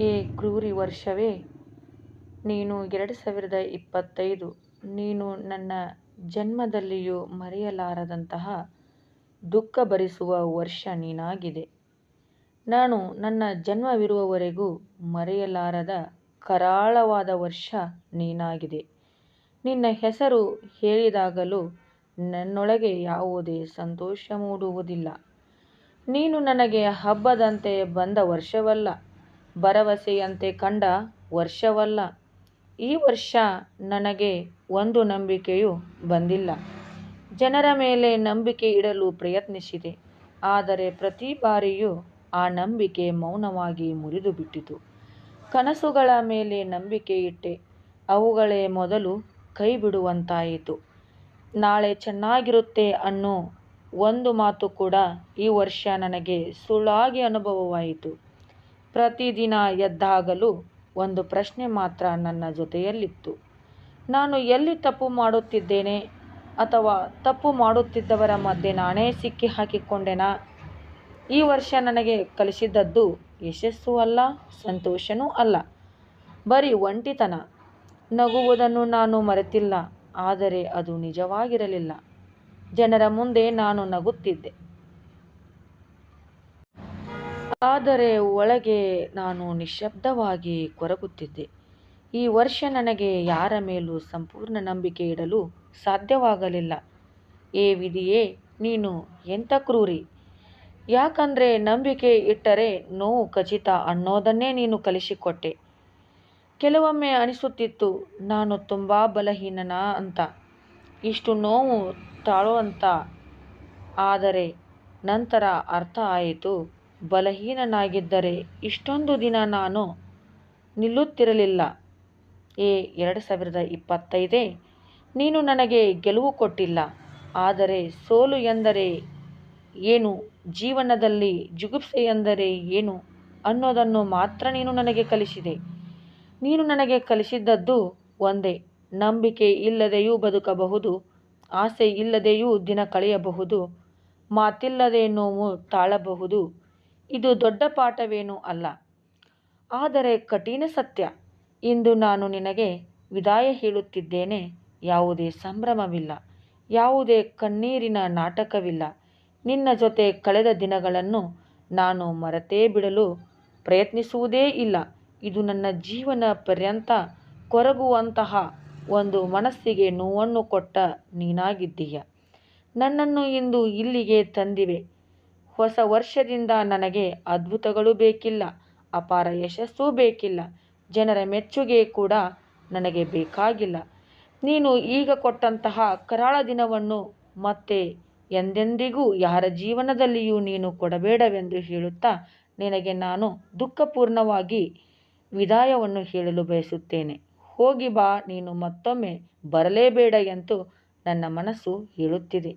ಏ ಕ್ರೂರಿ ವರ್ಷವೇ ನೀನು ಎರಡು ಸಾವಿರದ ಇಪ್ಪತ್ತೈದು ನೀನು ನನ್ನ ಜನ್ಮದಲ್ಲಿಯೂ ಮರೆಯಲಾರದಂತಹ ದುಃಖ ಭರಿಸುವ ವರ್ಷ ನೀನಾಗಿದೆ. ನಾನು ನನ್ನ ಜನ್ಮವಿರುವವರೆಗೂ ಮರೆಯಲಾರದ ಕರಾಳವಾದ ವರ್ಷ ನೀನಾಗಿದೆ. ನಿನ್ನ ಹೆಸರು ಹೇಳಿದಾಗಲೂ ನನ್ನೊಳಗೆ ಯಾವುದೇ ಸಂತೋಷ ಮೂಡುವುದಿಲ್ಲ. ನೀನು ನನಗೆ ಹಬ್ಬದಂತೆ ಬಂದ ವರ್ಷವಲ್ಲ, ಭರವಸೆಯಂತೆ ಕಂಡ ವರ್ಷವಲ್ಲ. ಈ ವರ್ಷ ನನಗೆ ಒಂದು ನಂಬಿಕೆಯು ಬಂದಿಲ್ಲ. ಜನರ ಮೇಲೆ ನಂಬಿಕೆ ಇಡಲು ಪ್ರಯತ್ನಿಸಿದೆ, ಆದರೆ ಪ್ರತಿ ಬಾರಿಯೂ ಆ ನಂಬಿಕೆ ಮೌನವಾಗಿ ಮುರಿದುಬಿಟ್ಟಿತು. ಕನಸುಗಳ ಮೇಲೆ ನಂಬಿಕೆ ಇಟ್ಟೆ, ಅವುಗಳೇ ಮೊದಲು ಕೈಬಿಡುವಂತಾಯಿತು. ನಾಳೆ ಚೆನ್ನಾಗಿರುತ್ತೆ ಅನ್ನೋ ಒಂದು ಮಾತು ಕೂಡ ಈ ವರ್ಷ ನನಗೆ ಸುಳ್ಳಾಗಿ ಅನುಭವವಾಯಿತು. ಪ್ರತಿ ದಿನ ಎದ್ದಾಗಲೂ ಒಂದು ಪ್ರಶ್ನೆ ಮಾತ್ರ ನನ್ನ ಜೊತೆಯಲ್ಲಿತ್ತು, ನಾನು ಎಲ್ಲಿ ತಪ್ಪು ಮಾಡುತ್ತಿದ್ದೇನೆ ಅಥವಾ ತಪ್ಪು ಮಾಡುತ್ತಿದ್ದವರ ಮಧ್ಯೆ ನಾನೇ ಸಿಕ್ಕಿ ಹಾಕಿಕೊಂಡೆನಾ ಈ ವರ್ಷ ನನಗೆ ಕಲಿಸಿದ್ದದ್ದು ಯಶಸ್ಸು ಅಲ್ಲ, ಸಂತೋಷನೂ ಅಲ್ಲ, ಬರೀ ಒಂಟಿತನ. ನಗುವುದನ್ನು ನಾನು ಮರೆತಿಲ್ಲ, ಆದರೆ ಅದು ನಿಜವಾಗಿರಲಿಲ್ಲ. ಜನರ ಮುಂದೆ ನಾನು ನಗುತ್ತಿದ್ದೆ. ಆದರೆ ಒಳಗೆ ನಾನು ನಿಶ್ಶಬ್ದವಾಗಿ ಕೊರಗುತ್ತಿದ್ದೆ. ಈ ವರ್ಷ ನನಗೆ ಯಾರ ಮೇಲೂ ಸಂಪೂರ್ಣ ನಂಬಿಕೆ ಇಡಲು ಸಾಧ್ಯವಾಗಲಿಲ್ಲ. ಏ ವಿಧಿಯೇ ನೀನು ಎಂಥ ಕ್ರೂರಿ. ಯಾಕಂದ್ರೆ ನಂಬಿಕೆ ಇಟ್ಟರೆ ನೋವು ಖಚಿತ ಅನ್ನೋದನ್ನೇ ನೀನು ಕಲಿಸಿಕೊಟ್ಟೆ. ಕೆಲವೊಮ್ಮೆ ಅನಿಸುತ್ತಿತ್ತು ನಾನು ತುಂಬ ಬಲಹೀನನಾ ಅಂತ, ಇಷ್ಟು ನೋವು ತಾಳೋಂತ. ಆದರೆ ನಂತರ ಅರ್ಥ ಆಯಿತು, ಬಲಹೀನನಾಗಿದ್ದರೆ ಇಷ್ಟೊಂದು ದಿನ ನಾನು ನಿಲ್ಲುತ್ತಿರಲಿಲ್ಲ. ಎ ಎರಡು ಸಾವಿರದ ಇಪ್ಪತ್ತೈದೇ ನೀನು ನನಗೆ ಗೆಲುವು ಕೊಟ್ಟಿಲ್ಲ, ಆದರೆ ಸೋಲು ಎಂದರೆ ಏನು, ಜೀವನದಲ್ಲಿ ಜುಗುಪ್ಸೆ ಎಂದರೆ ಏನು ಅನ್ನೋದನ್ನು ಮಾತ್ರ ನೀನು ನನಗೆ ಕಲಿಸಿದೆ. ನೀನು ನನಗೆ ಕಲಿಸಿದ್ದದ್ದು ಒಂದೇ, ನಂಬಿಕೆ ಇಲ್ಲದೆಯೂ ಬದುಕಬಹುದು, ಆಸೆ ಇಲ್ಲದೆಯೂ ದಿನ ಕಳೆಯಬಹುದು, ಮಾತಿಲ್ಲದೆ ನೋವು ತಾಳಬಹುದು. ಇದು ದೊಡ್ಡ ಪಾಠವೇನೂ ಅಲ್ಲ, ಆದರೆ ಕಠಿಣ ಸತ್ಯ. ಇಂದು ನಾನು ನಿನಗೆ ವಿದಾಯ ಹೇಳುತ್ತಿದ್ದೇನೆ. ಯಾವುದೇ ಸಂಭ್ರಮವಿಲ್ಲ, ಯಾವುದೇ ಕಣ್ಣೀರಿನ ನಾಟಕವಿಲ್ಲ. ನಿನ್ನ ಜೊತೆ ಕಳೆದ ದಿನಗಳನ್ನು ನಾನು ಮರೆತೇಬಿಡಲು ಪ್ರಯತ್ನಿಸುವುದೇ ಇಲ್ಲ. ಇದು ನನ್ನ ಜೀವನ ಪರ್ಯಂತ ಕೊರಗುವಂತಹ ಒಂದು ಮನಸ್ಸಿಗೆ ನೋವನ್ನು ಕೊಟ್ಟ ನೀನಾಗಿದ್ದೀಯ. ನನ್ನನ್ನು ಇಂದು ಇಲ್ಲಿಗೆ ತಂದಿವೆ. ಹೊಸ ವರ್ಷದಿಂದ ನನಗೆ ಅದ್ಭುತಗಳು ಬೇಕಿಲ್ಲ, ಅಪಾರ ಯಶಸ್ಸೂ ಬೇಕಿಲ್ಲ, ಜನರ ಮೆಚ್ಚುಗೆ ಕೂಡ ನನಗೆ ಬೇಕಾಗಿಲ್ಲ. ನೀನು ಈಗ ಕೊಟ್ಟಂತಹ ಕರಾಳ ದಿನವನ್ನು ಮತ್ತೆ ಎಂದೆಂದಿಗೂ ಯಾರ ಜೀವನದಲ್ಲಿಯೂ ನೀನು ಕೊಡಬೇಡವೆಂದು ಹೇಳುತ್ತಾ ನಿನಗೆ ನಾನು ದುಃಖಪೂರ್ಣವಾಗಿ ವಿದಾಯವನ್ನು ಹೇಳಲು ಬಯಸುತ್ತೇನೆ. ಹೋಗಿ ಬಾ, ನೀನು ಮತ್ತೊಮ್ಮೆ ಬರಲೇಬೇಡ ಎಂದು ನನ್ನ ಮನಸ್ಸು ಹೇಳುತ್ತಿದೆ.